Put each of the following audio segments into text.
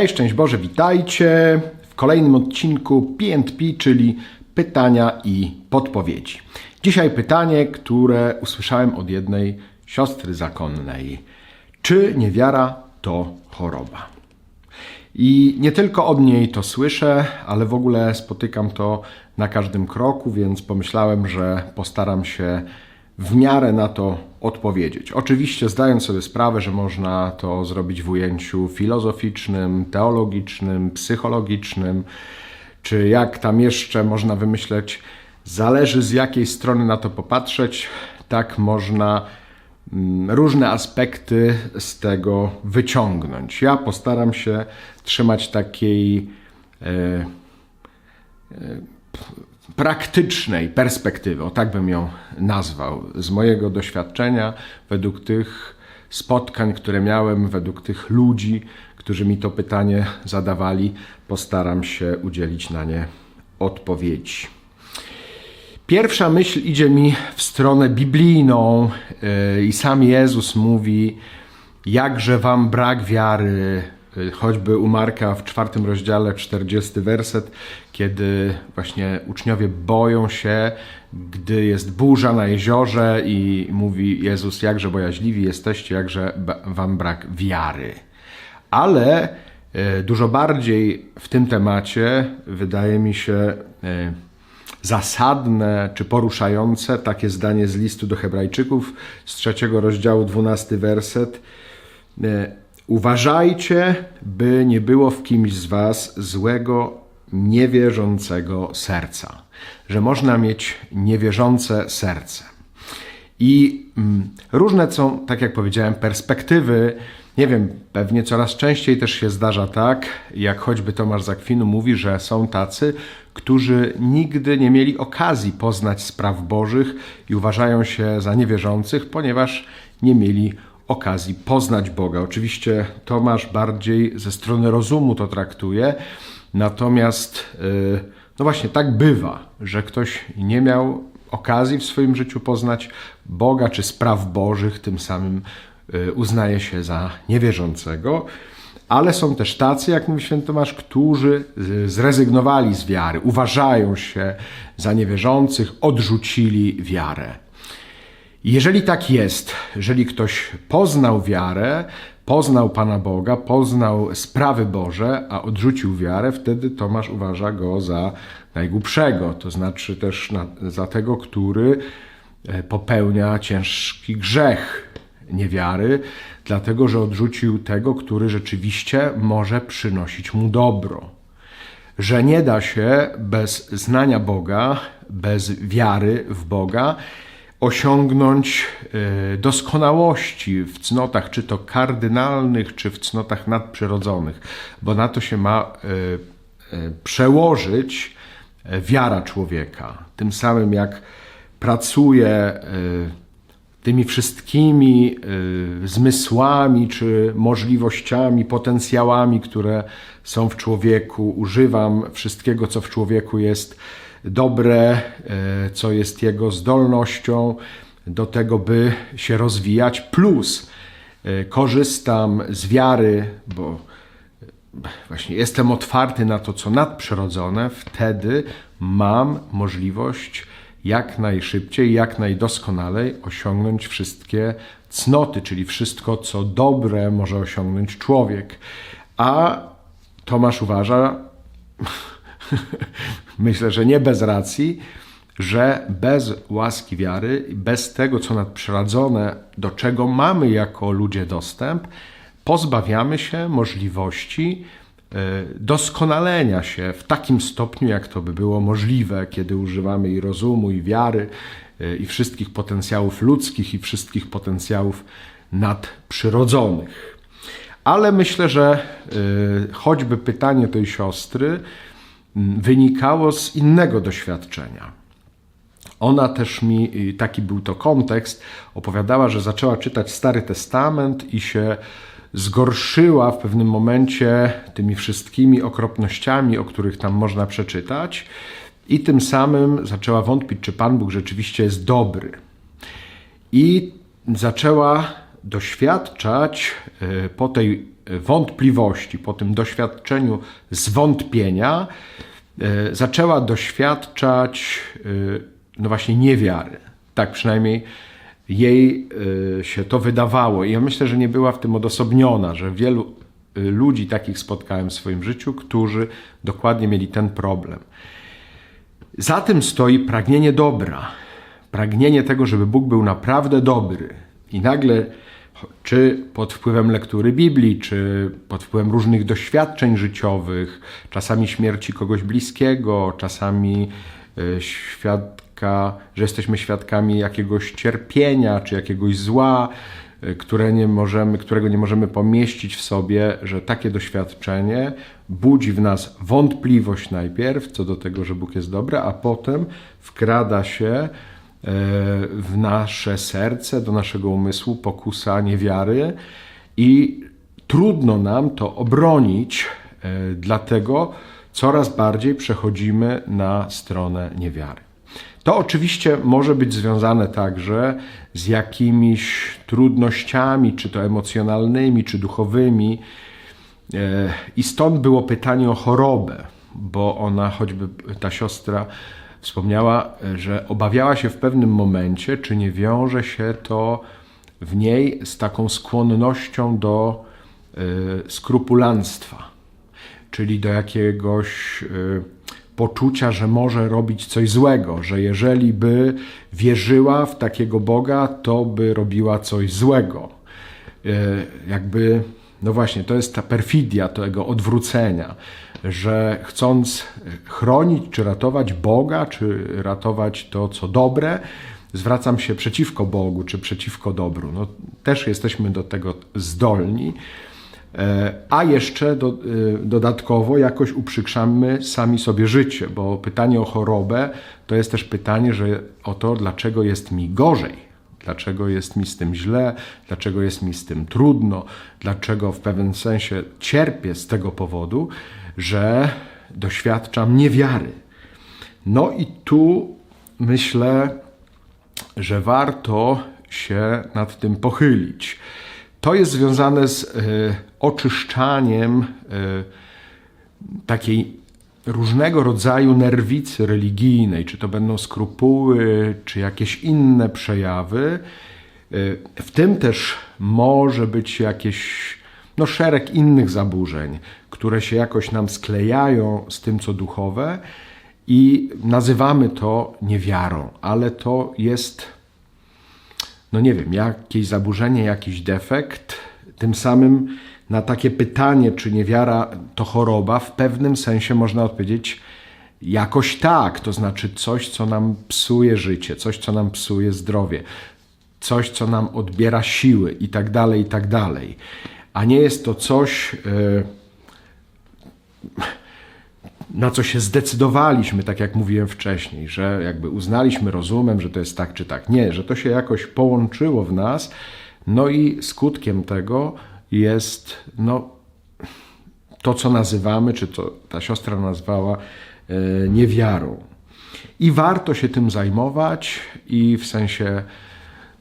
Cześć, szczęść Boże, witajcie w kolejnym odcinku PNP, czyli pytania i podpowiedzi. Dzisiaj pytanie, które usłyszałem od jednej siostry zakonnej. Czy niewiara to choroba? I nie tylko od niej to słyszę, ale w ogóle spotykam to na każdym kroku, więc pomyślałem, że postaram się w miarę na to odpowiedzieć. Oczywiście zdając sobie sprawę, że można to zrobić w ujęciu filozoficznym, teologicznym, psychologicznym, czy jak tam jeszcze można wymyśleć, zależy z jakiej strony na to popatrzeć, tak można mm, różne aspekty z tego wyciągnąć. Ja postaram się trzymać takiej e, praktycznej perspektywy, o tak bym ją nazwał, z mojego doświadczenia, według tych spotkań, które miałem, według tych ludzi, którzy mi to pytanie zadawali, postaram się udzielić na nie odpowiedzi. Pierwsza myśl idzie mi w stronę biblijną yy, i sam Jezus mówi, jakże wam brak wiary, choćby u Marka w czwartym rozdziale, 40 werset, kiedy właśnie uczniowie boją się, gdy jest burza na jeziorze i mówi Jezus, jakże bojaźliwi jesteście, jakże wam brak wiary. Ale e, dużo bardziej w tym temacie wydaje mi się e, zasadne czy poruszające takie zdanie z listu do Hebrajczyków z trzeciego rozdziału, dwunasty werset. Uważajcie, by nie było w kimś z Was złego, niewierzącego serca. Że można mieć niewierzące serce. I mm, różne są, tak jak powiedziałem, perspektywy. Nie wiem, pewnie coraz częściej też się zdarza tak, jak choćby Tomasz Zakwinu mówi, że są tacy, którzy nigdy nie mieli okazji poznać spraw Bożych i uważają się za niewierzących, ponieważ nie mieli okazji poznać Boga. Oczywiście Tomasz bardziej ze strony rozumu to traktuje, natomiast yy, no właśnie tak bywa, że ktoś nie miał okazji w swoim życiu poznać Boga czy spraw Bożych, tym samym y, uznaje się za niewierzącego. Ale są też tacy, jak mówi święty Tomasz, którzy z- zrezygnowali z wiary, uważają się za niewierzących, odrzucili wiarę. Jeżeli tak jest, jeżeli ktoś poznał wiarę, poznał Pana Boga, poznał sprawy Boże, a odrzucił wiarę, wtedy Tomasz uważa go za najgłupszego, to znaczy też na, za tego, który e, popełnia ciężki grzech niewiary, dlatego że odrzucił tego, który rzeczywiście może przynosić mu dobro. Że nie da się bez znania Boga, bez wiary w Boga osiągnąć e, doskonałości w cnotach, czy to kardynalnych, czy w cnotach nadprzyrodzonych, bo na to się ma e, e, przełożyć wiara człowieka. Tym samym jak pracuje tymi wszystkimi zmysłami czy możliwościami, potencjałami, które są w człowieku. Używam wszystkiego, co w człowieku jest dobre, y, co jest jego zdolnością do tego, by się rozwijać, plus y, korzystam z wiary, bo właśnie jestem otwarty na to, co nadprzyrodzone, wtedy mam możliwość jak najszybciej, jak najdoskonalej osiągnąć wszystkie cnoty, czyli wszystko, co dobre może osiągnąć człowiek. A Tomasz uważa, myślę, że nie bez racji, że bez łaski wiary, bez tego, co nadprzyrodzone, do czego mamy jako ludzie dostęp, pozbawiamy się możliwości e, doskonalenia się w takim stopniu, jak to by było możliwe, kiedy używamy i rozumu, i wiary, e, i wszystkich potencjałów ludzkich, i wszystkich potencjałów nadprzyrodzonych. Ale myślę, że e, choćby pytanie tej siostry wynikało z innego doświadczenia. Ona też mi, i taki był to kontekst, opowiadała, że zaczęła czytać Stary Testament i się zgorszyła w pewnym momencie tymi wszystkimi okropnościami, o których tam można przeczytać, i tym samym zaczęła wątpić, czy Pan Bóg rzeczywiście jest dobry. I zaczęła doświadczać e, po tej wątpliwości, po tym doświadczeniu zwątpienia, e, zaczęła doświadczać e, no właśnie niewiary. Tak przynajmniej jej e, się to wydawało. I ja myślę, że nie była w tym odosobniona, że wielu ludzi takich spotkałem w swoim życiu, którzy dokładnie mieli ten problem. Za tym stoi pragnienie dobra, pragnienie tego, żeby Bóg był naprawdę dobry. I nagle, czy pod wpływem lektury Biblii, czy pod wpływem różnych doświadczeń życiowych, czasami śmierci kogoś bliskiego, czasami e, świadka, że jesteśmy świadkami jakiegoś cierpienia, czy jakiegoś zła, e, które nie możemy, którego nie możemy pomieścić w sobie, że takie doświadczenie budzi w nas wątpliwość najpierw co do tego, że Bóg jest dobry, a potem wkrada się w nasze serce, do naszego umysłu pokusa niewiary i trudno nam to obronić, e, dlatego coraz bardziej przechodzimy na stronę niewiary. To oczywiście może być związane także z jakimiś trudnościami, czy to emocjonalnymi, czy duchowymi. E, I stąd było pytanie o chorobę, bo ona, choćby ta siostra wspomniała, że obawiała się w pewnym momencie, czy nie wiąże się to w niej z taką skłonnością do e, skrupulanstwa, czyli do jakiegoś e, poczucia, że może robić coś złego, że jeżeli by wierzyła w takiego Boga, to by robiła coś złego. E, Jakby, no właśnie, to jest ta perfidia tego odwrócenia, że chcąc chronić czy ratować Boga, czy ratować to, co dobre, zwracam się przeciwko Bogu, czy przeciwko dobru. No, też jesteśmy do tego zdolni. E, A jeszcze do, e, dodatkowo jakoś uprzykrzamy sami sobie życie, bo pytanie o chorobę to jest też pytanie, że o to, dlaczego jest mi gorzej, dlaczego jest mi z tym źle, dlaczego jest mi z tym trudno, dlaczego w pewnym sensie cierpię z tego powodu, że doświadczam niewiary. No i tu myślę, że warto się nad tym pochylić. To jest związane z e, oczyszczaniem e, takiej różnego rodzaju nerwicy religijnej, czy to będą skrupuły, czy jakieś inne przejawy. E, W tym też może być jakieś no, szereg innych zaburzeń, które się jakoś nam sklejają z tym, co duchowe, i nazywamy to niewiarą, ale to jest no nie wiem, jakieś zaburzenie, jakiś defekt. Tym samym na takie pytanie, czy niewiara to choroba, w pewnym sensie można odpowiedzieć jakoś tak, to znaczy coś, co nam psuje życie, coś, co nam psuje zdrowie, coś, co nam odbiera siły i tak dalej, i tak dalej. A nie jest to coś, e, na co się zdecydowaliśmy, tak jak mówiłem wcześniej, że jakby uznaliśmy rozumem, że to jest tak czy tak. Nie, że to się jakoś połączyło w nas, no i skutkiem tego jest no, to, co nazywamy, czy to ta siostra nazwała e, niewiarą. I warto się tym zajmować i w sensie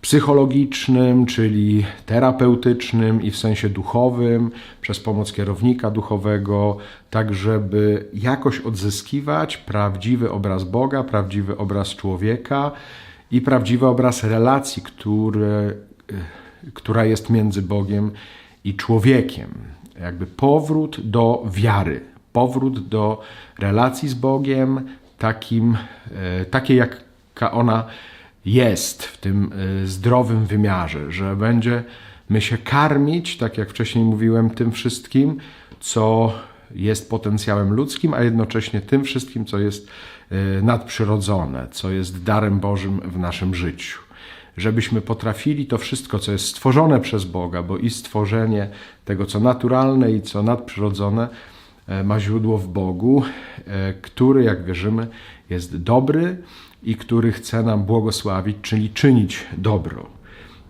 psychologicznym, czyli terapeutycznym i w sensie duchowym, przez pomoc kierownika duchowego, tak żeby jakoś odzyskiwać prawdziwy obraz Boga, prawdziwy obraz człowieka i prawdziwy obraz relacji, który, która jest między Bogiem i człowiekiem. Jakby powrót do wiary, powrót do relacji z Bogiem, takim, e, takiej jaka ona jest w tym y, zdrowym wymiarze, że będziemy się karmić, tak jak wcześniej mówiłem, tym wszystkim, co jest potencjałem ludzkim, a jednocześnie tym wszystkim, co jest y, nadprzyrodzone, co jest darem Bożym w naszym życiu. Żebyśmy potrafili to wszystko, co jest stworzone przez Boga, bo i stworzenie tego, co naturalne i co nadprzyrodzone, e, ma źródło w Bogu, e, który, jak wierzymy, jest dobry i który chce nam błogosławić, czyli czynić dobro.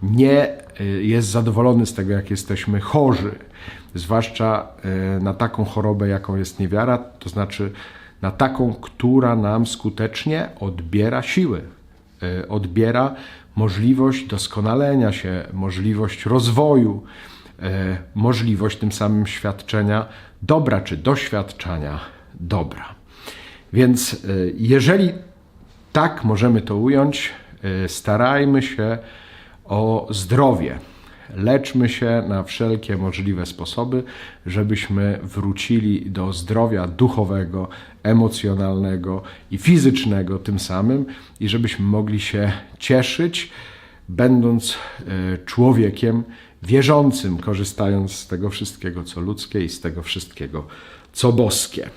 Nie y, jest zadowolony z tego, jak jesteśmy chorzy, zwłaszcza na taką chorobę, jaką jest niewiara, to znaczy na taką, która nam skutecznie odbiera siły, odbiera możliwość doskonalenia się, możliwość rozwoju, e, możliwość tym samym świadczenia dobra czy doświadczania dobra. Więc e, jeżeli tak możemy to ująć, e, starajmy się o zdrowie. Leczmy się na wszelkie możliwe sposoby, żebyśmy wrócili do zdrowia duchowego, emocjonalnego i fizycznego tym samym, i żebyśmy mogli się cieszyć, będąc e, człowiekiem wierzącym, korzystając z tego wszystkiego, co ludzkie i z tego wszystkiego, co boskie.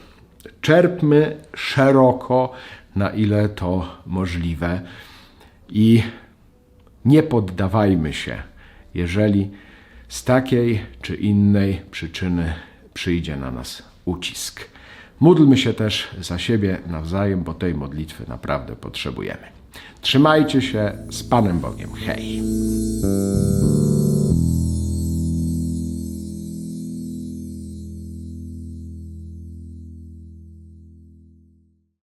Czerpmy szeroko, na ile to możliwe i nie poddawajmy się, jeżeli z takiej czy innej przyczyny przyjdzie na nas ucisk. Módlmy się też za siebie nawzajem, bo tej modlitwy naprawdę potrzebujemy. Trzymajcie się z Panem Bogiem. Hej!